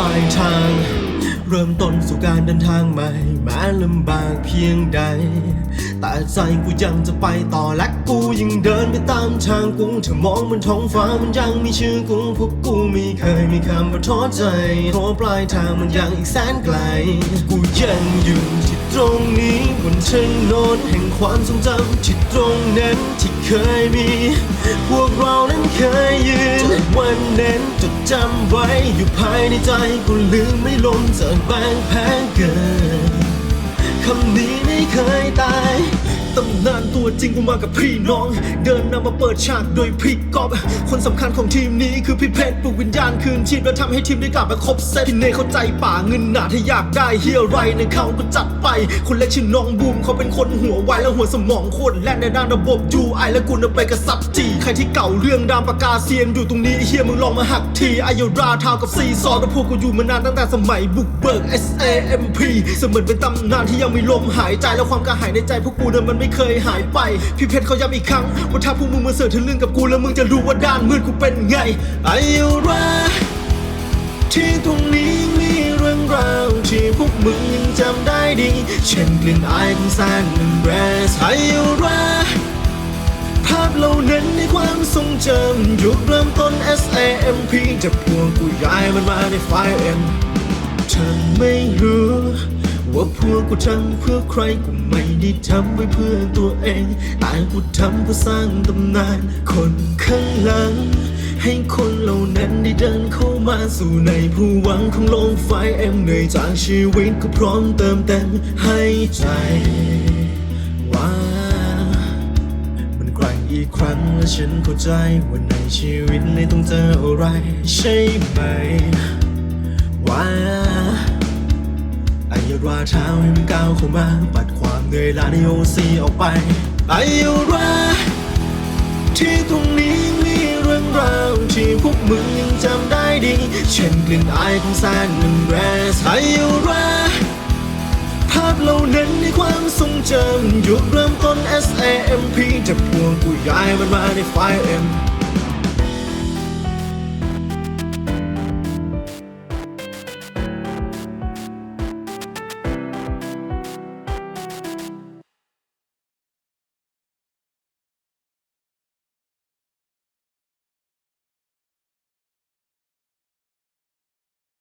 ลายทาง เริ่มต้นสู่การเดินทางใหม่แม้ลำบากเพียงใด แต่ใจกูยังจะไปต่อและกูยังเดินไปตามทางกูถ้ามองบนท้องฟ้ามันยังมีชื่อกูพวกกูไม่เคยมีคำว่าท้อใจเพราะปลายทางมันยังอีกแสนไกล กูยังอยู่ที่ ตรงนี้บนถนนแห่งความทรงจำที่ตรงนั้นที่เคยมี พวกเรานั้นเคยยืนวันนั้นจดจำไว้อยู่ภายในใจกูลืมไม่ลงจากแบงแพ้เกินคำนี้ไม่เคยตายตำนานตัวจริงกูมากับพี่น้อง เดิน เปิดฉากโดยพี่กอบคนสำคัญของทีมนี้คือพี่เพชรปลุกวิญญาณคืนชีพและทำให้ทีมได้กลับมาครบเซตพี่เนเข้าใจป่าเงินหนาถ้าอยากได้เฮียไรในเขาก็จัดไป คนเล็กชื่อน้องบูมเขาเป็นคนหัวไวและหัวสมองโคตรแล่นในด้านระบบยูไอและกูน่ะไปกระซับจีใครที่เก่าเรื่องดามปากกาเซียนอยู่ตรงนี้เฮียมึงลองมาหักทีอายราทาวกับซีซอร์กับพวกกูอยู่มานานตั้งแต่สมัยบุกเบิก S A M P เสมือนเป็นตำนานที่ยังมีลมหายใจและความกระหายในใจพวกกูนั้นมันไม่เคยหายไปพี่เพชรเขาย้ำอีกครั้งว่าถ้าพวกมึงมาเสิร์ชถึงเรื่องกับกูแล้วมึงจะรู้ว่าด้านมืดกูเป็นไงอายราที่ตรงนี้มีเรื่องราวที่พวกมึงยังจำได้ดี เช่นกลิ่นอายของแซนด์แรสอายราภาพเหล่านั้นในความทรงจำยุคเริ่มต้น S A M P จะพวงกูย้ายมันมาในไฟเอ็มเธอไม่รู้ ว่าพวกกูทำเพื่อใครกูไม่ได้ทำไว้เพื่อตัวเอง แต่กูทำเพื่อสร้างตำนาน คนข้างหลัง ให้คนเหล่านั้นได้เดินเข้ามาสู่ในผู้หวังของโลกไฟเอ็มเหนื่อยจากชีวิตก็พร้อมเติมเต็มให้ใจว่ามันกลางอีกครั้งและฉันเข้าใจว่าในชีวิตเลยต้องเจออะไรใช่ไหม อายราเท้าให้มันก้าวเข้ามา ปัดความเหนื่อยล้าในโอซีออกไปไอายราที่ตรงนี้มีเรื่องราวที่พวกมึงยังจำได้ดี เช่นกลิ่นอายของแซนมันแรสอายราภาพเหล่านั้นในความทรงจำยุคเริ่มต้น S A M P จะพวงกูย้ายมันมาในไฟเอ็ม